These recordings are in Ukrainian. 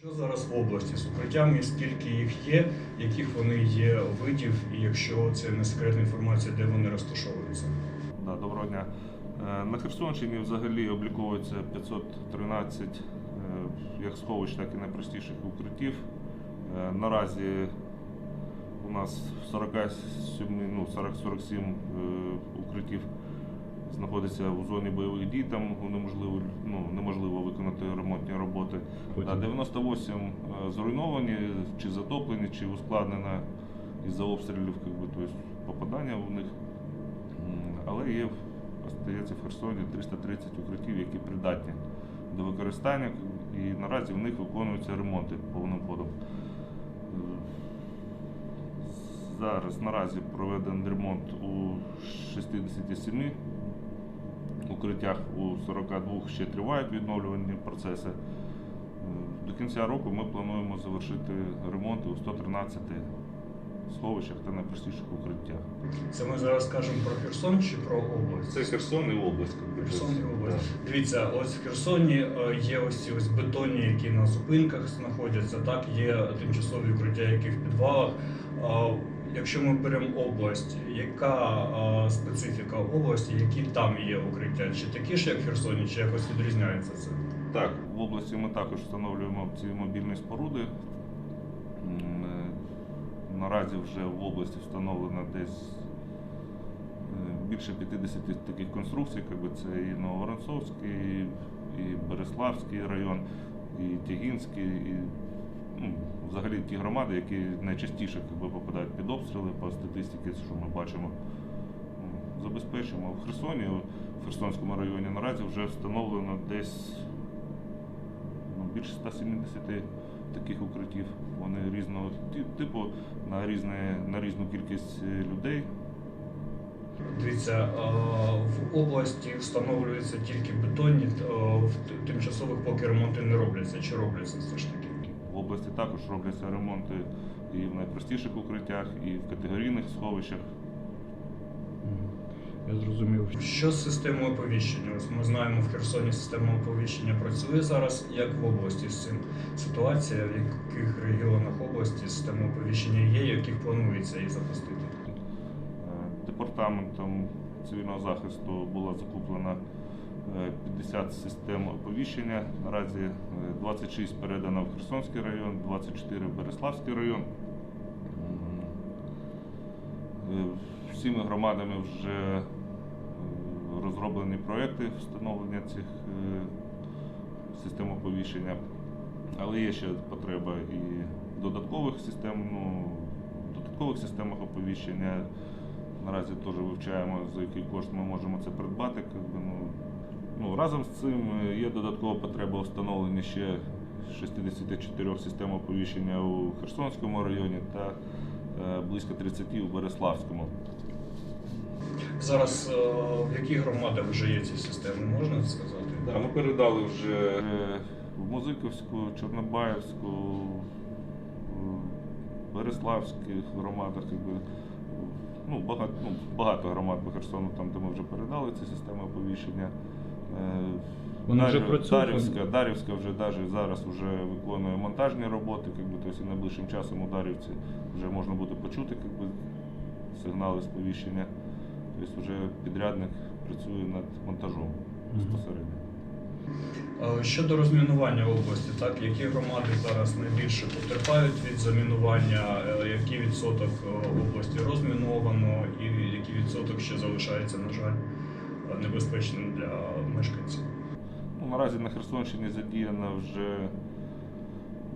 Що зараз в області з укриттями, скільки їх є, яких вони є видів, і якщо це не секретна інформація, де вони розташовуються? Да, доброго дня. Е, На Херсонщині взагалі обліковується 513 е, як сховищ, так і найпростіших укриттів. Е, Наразі у нас 47, ну, 40-47 е, укриттів знаходиться у зоні бойових дій, там неможливо, ну, неможливо ремонтні роботи. Да, 98 е, зруйновані, чи затоплені, чи ускладнено із-за обстрілів, тобто попадання в них. Але є, остається в Херсоні 330 укриттів, які придатні до використання, і наразі в них виконуються ремонти повним ходом. Е, Зараз наразі проведений ремонт у 67 укриттях, у 42 ще тривають відновлювальні процеси. Е, До кінця року ми плануємо завершити ремонти у 113 сховищах та найпростіших укриттях. Це ми зараз кажемо про Херсон чи про область? Це Херсон і область. Херсон і область. Дивіться, ось в Херсоні е, є ось ці ось бетонні, які на зупинках знаходяться. Так, є тимчасові укриття, які в підвалах. Якщо ми беремо область, яка специфіка області, які там є укриття? Чи такі ж, як в Херсоні, чи якось відрізняється це? Так, в області ми також встановлюємо ці мобільні споруди. Е, Наразі вже в області встановлено десь е, більше 50 таких конструкцій, якби це і Нововоронцовський, і Береславський район, і Тягінський, і ну, взагалі ті громади, які найчастіше якби, попадають під обстріли по статистиці, що ми бачимо. Забезпечимо в Херсоні, в Херсонському районі наразі вже встановлено десь ну, більше 170 таких укриттів. Вони різного типу на різне, на різну кількість е, людей. Дивіться, е, в області встановлюються тільки бетонні, е, тимчасових поки ремонти не робляться. Чи робляться все ж таки? Області також робляться ремонти і в найпростіших укриттях, і в категорійних сховищах. Я зрозумів. Що з системою оповіщення? Ось ми знаємо, в Херсоні система оповіщення працює зараз. Як в області з цим ситуація, в яких регіонах області система оповіщення є, яких планується її запустити? Департаментом цивільного захисту було закуплено е, 50 систем оповіщення. Наразі е, 26 передано в Херсонський район, 24 в Береславський район. Е, Всіми громадами вже е, розроблені проекти встановлення цих е, систем оповіщення. Але є ще потреба і додаткових систем, ну, додаткових системах оповіщення. Наразі теж вивчаємо, за який кошт ми можемо це придбати. Якби, ну, ну, разом з цим е, є додаткова потреба встановлення ще 64 систем оповіщення у Херсонському районі та е, близько 30 у Береславському. Зараз е, в яких громадах вже є ці системи, можна сказати? Да, ми передали вже в Музиківську, Чорнобаївську, Береславських громадах, якби, ну, багато, ну, багато громад по Херсону, там, де ми вже передали ці системи оповіщення. Е, Вони вже Дар'їв- працюють? Дар'ївська, Дар'ївська вже навіть зараз вже виконує монтажні роботи, якби, тобто і найближчим часом у Дар'ївці вже можна буде почути якби, сигнали сповіщення. Тобто вже підрядник працює над монтажом безпосередньо. Щодо розмінування області, так які громади зараз найбільше потерпають від замінування, е, який відсоток е, області розміновано, і який відсоток ще залишається, на жаль, небезпечним для мешканців? Ну, наразі на Херсонщині задіяно вже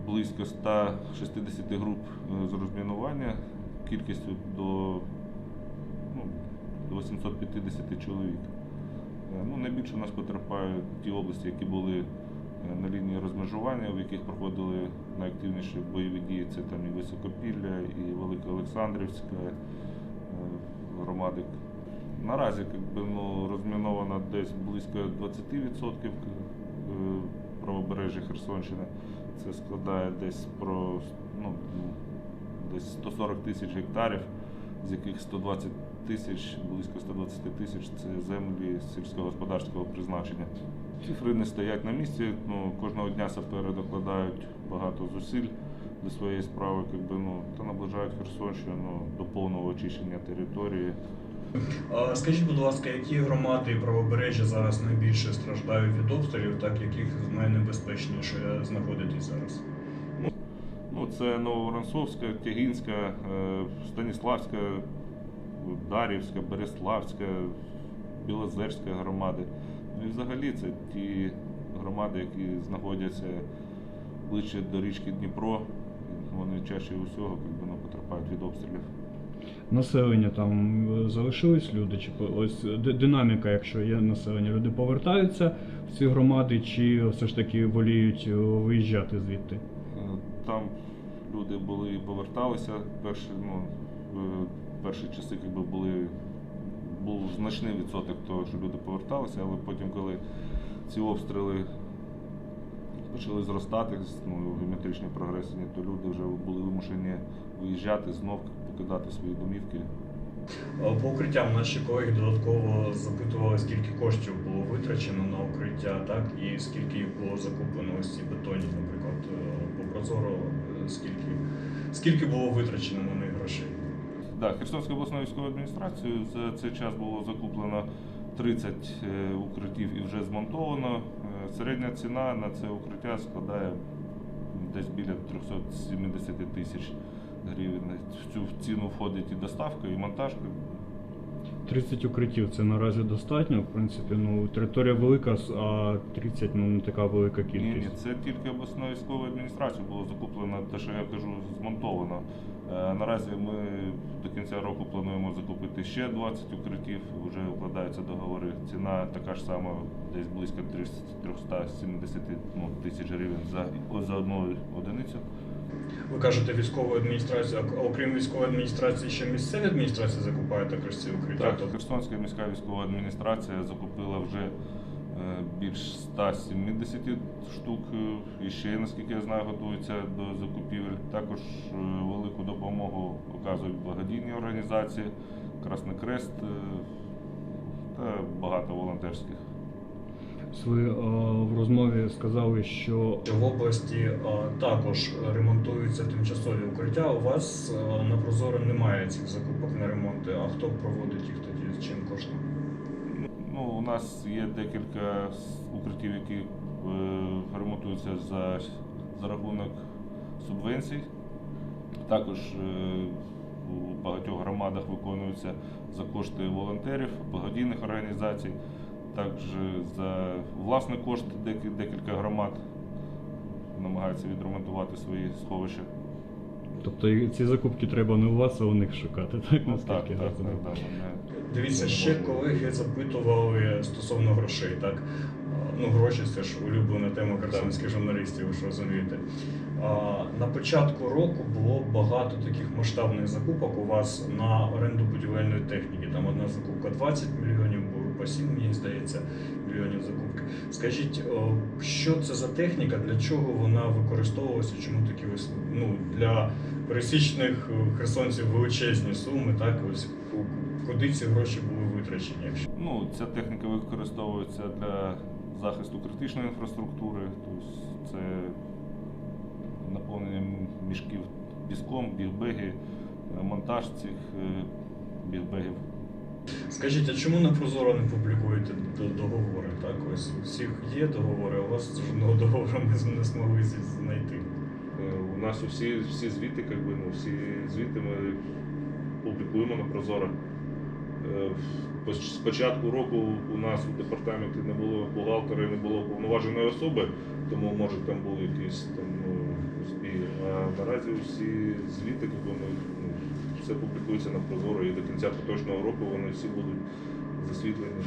близько 160 груп е, з розмінування кількістю до, ну, 850 чоловік. Е, Ну, найбільше у нас потерпають ті області, які були е, на лінії розмежування, в яких проходили найактивніші бойові дії. Це там і Високопілля, і Великоолександрівська е, громади. Наразі якби, ну, розміновано десь близько 20% е, правобережжя Херсонщини. Це складає десь про ну, десь 140 тисяч гектарів, з яких 120 тисяч, близько 120 тисяч це землі сільськогосподарського призначення. Цифри не стоять на місці. Ну, кожного дня сапери докладають багато зусиль до своєї справи, якби, ну, та наближають Херсонщину до повного очищення території. Скажіть, будь ласка, які громади і правобережжя зараз найбільше страждають від обстрілів, так яких найнебезпечніше знаходитесь зараз? Ну, це Нововоронцовська, Тягінська, е, Станіславська, Дарівська, Береславська, Білозерська громади. Ну і взагалі це ті громади, які знаходяться ближче до річки Дніпро. Вони чаще усього якби, ну, потерпають від обстрілів. Населення там е, залишились люди, чи ось динаміка, якщо є населення, люди повертаються в ці громади, чи все ж таки воліють е, виїжджати звідти? Е, Там люди були і поверталися. Перші, ну, перші часи якби, були, був значний відсоток того, що люди поверталися, але потім, коли ці обстріли почали зростати, ну, геометричні прогресії, то люди вже були вимушені виїжджати, знов покидати свої домівки. По укриттям наші колеги додатково запитували, скільки коштів було витрачено на укриття, так і скільки їх було закуплено ось ці бетонні, наприклад, е, по прозоро, е, скільки, скільки було витрачено на них грошей. Да, Херсонською обласною військовою адміністрацією за цей час було закуплено 30 е, укриттів і вже змонтовано. Е, Середня ціна на це укриття складає десь біля 370 тисяч гривень. В цю ціну входить і доставка, і монтажка. 30 укриттів це наразі достатньо. В принципі, ну територія велика, а 30 ну не така велика Ні, ні, це тільки обласною військовою адміністрацією було закуплено, те, що я кажу, змонтовано. Е, Наразі ми до кінця року плануємо закупити ще 20 укриттів, вже укладаються договори. Ціна така ж сама, десь близько 370 ну, тисяч гривень за, за одну одиницю. Ви кажете військову адміністрацію, а окрім військової адміністрації, ще місцеві адміністрації закупають також ці укриття. Так, Тобто Херсонська міська військова адміністрація закупила вже е, більш 170 штук. е, І ще, наскільки я знаю, готуються до закупівель. Також е, велику допомогу оказують благодійні організації, Красний Крест та багато волонтерських. Ви е, в розмові сказали, що в області е, також ремонтуються тимчасові укриття. У вас е, на Прозоро немає цих закупок на ремонти. А хто проводить їх тоді? Чим коштом? Ну, у нас є декілька укриттів, які ремонтуються за, за рахунок субвенцій. Також у багатьох громадах виконуються за кошти волонтерів, благодійних організацій. Також за власний кошт декілька громад намагаються відремонтувати свої сховища. тобто ці закупки треба не у вас, а у них шукати, так Ну, так, так, так, вони- Дивіться, ще колеги запитували стосовно грошей. Так ну гроші це ж улюблена тема херсонських журналістів, ви ж розумієте. На початку року було багато таких масштабних закупок у вас на оренду будівельної техніки. Там одна закупка 20 мільйонів, по 7, мені здається, мільйонів закупки. Скажіть, що це за техніка, для чого вона використовувалася? Чому такі ну для пересічних е, херсонців величезні суми? Так ось куди ці гроші були витрачені? Якщо Ну, ця техніка використовується для захисту критичної інфраструктури, тобто це наповнення мішків піском, бігбеги, е, монтаж цих е, бігбегів. скажіть, а чому на Прозоро не публікуєте договори? Так, ось у всіх є договори, а у вас жодного договору ми не змогли знайти. Е, У нас усі, всі звіти, как би, ну, всі звіти ми публікуємо на Прозоро. З початку року у нас у департаменті не було бухгалтера, і не було повноваженої особи, тому може там були якісь там ну, наразі усі звіти, би, ну, все публікується на Прозоро і до кінця поточного року вони всі будуть засвітлені.